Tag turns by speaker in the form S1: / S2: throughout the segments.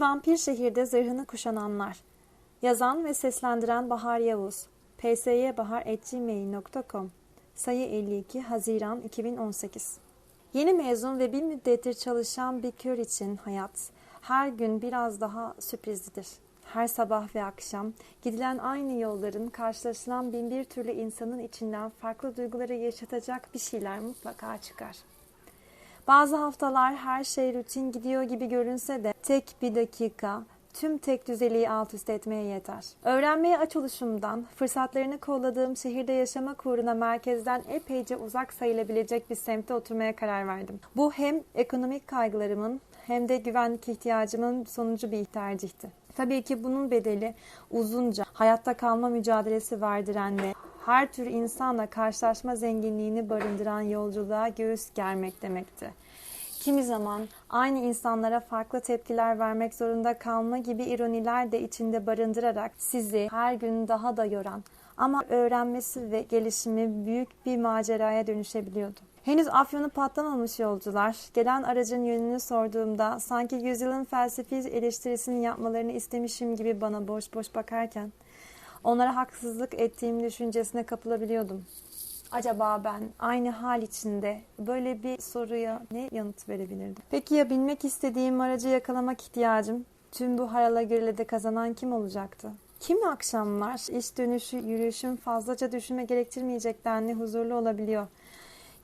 S1: Vampir şehirde zırhını kuşananlar. Yazan ve seslendiren Bahar Yavuz. psybahar.gmail.com Sayı 52 Haziran 2018 Yeni mezun ve bir müddettir çalışan bir kör için hayat her gün biraz daha sürprizlidir. Her sabah ve akşam gidilen aynı yolların karşılaşılan bin bir türlü insanın içinden farklı duyguları yaşatacak bir şeyler mutlaka çıkar. Bazı haftalar her şey rutin gidiyor gibi görünse de tek bir dakika tüm tek düzeliği alt üst etmeye yeter. Öğrenmeye aç oluşumdan, fırsatlarını kolladığım şehirde yaşamak uğruna merkezden epeyce uzak sayılabilecek bir semte oturmaya karar verdim. Bu hem ekonomik kaygılarımın hem de güvenlik ihtiyacımın sonucu bir tercihti. Tabii ki bunun bedeli uzunca hayatta kalma mücadelesi verdiren ve her tür insanla karşılaşma zenginliğini barındıran yolculuğa göğüs germek demekti. Kimi zaman aynı insanlara farklı tepkiler vermek zorunda kalma gibi ironiler de içinde barındırarak sizi her gün daha da yoran ama öğrenmesi ve gelişimi büyük bir maceraya dönüşebiliyordu. Henüz afyonu patlamamış yolcular, gelen aracın yönünü sorduğumda sanki yüzyılın felsefi eleştirisini yapmalarını istemişim gibi bana boş boş bakarken onlara haksızlık ettiğim düşüncesine kapılabiliyordum. Acaba ben aynı hal içinde böyle bir soruya ne yanıt verebilirdim? Peki ya bilmek istediğim aracı yakalamak ihtiyacım tüm bu harala gürlede kazanan kim olacaktı? Kimi akşamlar iş dönüşü yürüyüşüm fazlaca düşünme gerektirmeyecek denli huzurlu olabiliyor.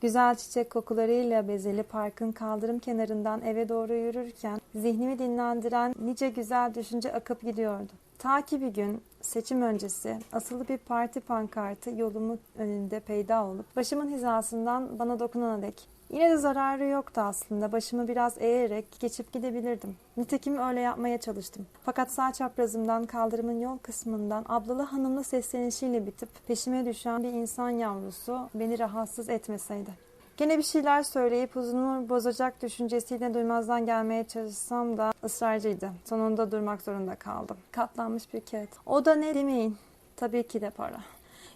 S1: Güzel çiçek kokularıyla bezeli parkın kaldırım kenarından eve doğru yürürken zihnimi dinlendiren nice güzel düşünce akıp gidiyordu. Ta ki bir gün seçim öncesi asılı bir parti pankartı yolumun önünde peyda olup başımın hizasından bana dokunana dek. Yine de zararı yoktu aslında. Başımı biraz eğerek geçip gidebilirdim. Nitekim öyle yapmaya çalıştım. Fakat sağ çaprazımdan kaldırımın yol kısmından ablalı hanımlı seslenişiyle bitip peşime düşen bir insan yavrusu beni rahatsız etmeseydi. Gene bir şeyler söyleyip huzurumu bozacak düşüncesiyle duymazdan gelmeye çalışsam da ısrarcıydı. Sonunda durmak zorunda kaldım. Katlanmış bir kağıt. O da ne demeyin. Tabii ki de para.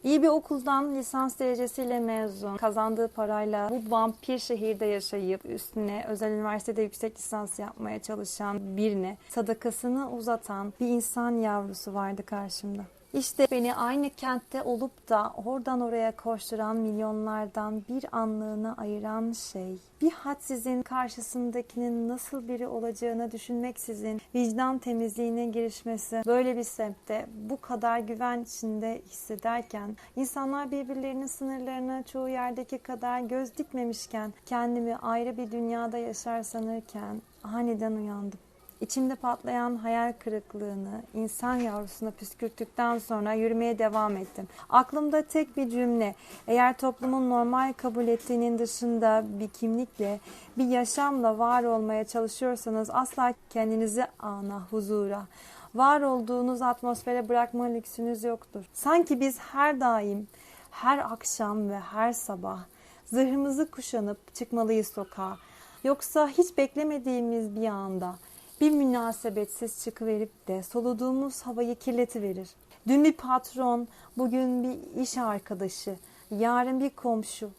S1: İyi bir okuldan lisans derecesiyle mezun, kazandığı parayla bu vampir şehirde yaşayıp üstüne özel üniversitede yüksek lisans yapmaya çalışan birine sadakasını uzatan bir insan yavrusu vardı karşımda. İşte beni aynı kentte olup da oradan oraya koşturan milyonlardan bir anlığına ayıran şey, bir hadsizin karşısındakinin nasıl biri olacağını düşünmeksizin vicdan temizliğine girişmesi, böyle bir semtte bu kadar güven içinde hissederken, insanlar birbirlerinin sınırlarına çoğu yerdeki kadar göz dikmemişken, kendimi ayrı bir dünyada yaşar sanırken aniden uyandım. İçimde patlayan hayal kırıklığını insan yavrusuna püskürttükten sonra yürümeye devam ettim. Aklımda tek bir cümle. Eğer toplumun normal kabul ettiğinin dışında bir kimlikle, bir yaşamla var olmaya çalışıyorsanız asla kendinizi ana, huzura, var olduğunuz atmosfere bırakma lüksünüz yoktur. Sanki biz her daim, her akşam ve her sabah zırhımızı kuşanıp çıkmalıyız sokağa. Yoksa hiç beklemediğimiz bir anda bir münasebetsiz çıkıverip de soluduğumuz havayı kirletiverir. Dün bir patron, bugün bir iş arkadaşı, yarın bir komşu.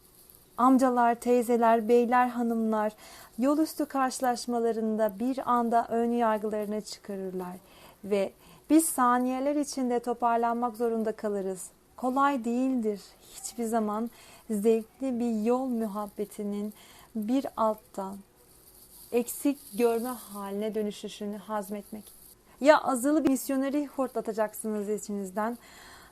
S1: Amcalar, teyzeler, beyler, hanımlar yol üstü karşılaşmalarında bir anda ön yargılarını çıkarırlar ve biz saniyeler içinde toparlanmak zorunda kalırız. Kolay değildir hiçbir zaman zevkli bir yol muhabbetinin bir alttan eksik görme haline dönüşüşünü hazmetmek. Ya azılı bir misyoneri hortlatacaksınız içinizden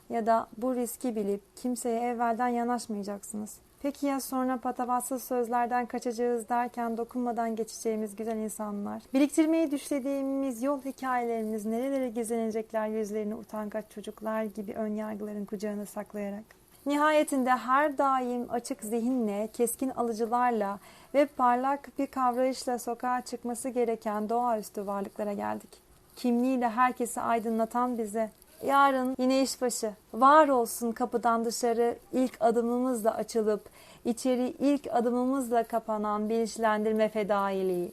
S1: ya da bu riski bilip kimseye evvelden yanaşmayacaksınız. Peki ya sonra patavatsız sözlerden kaçacağız derken dokunmadan geçeceğimiz güzel insanlar? Biriktirmeyi düşlediğimiz yol hikayelerimiz nerelere gizlenecekler yüzlerini utangaç çocuklar gibi ön yargıların kucağına saklayarak? Nihayetinde her daim açık zihinle, keskin alıcılarla ve parlak bir kavrayışla sokağa çıkması gereken doğaüstü varlıklara geldik. Kimliğiyle herkesi aydınlatan bize Yarın yine işbaşı. Var olsun kapıdan dışarı ilk adımımızla açılıp içeri ilk adımımızla kapanan bilinçlendirme fedailiği.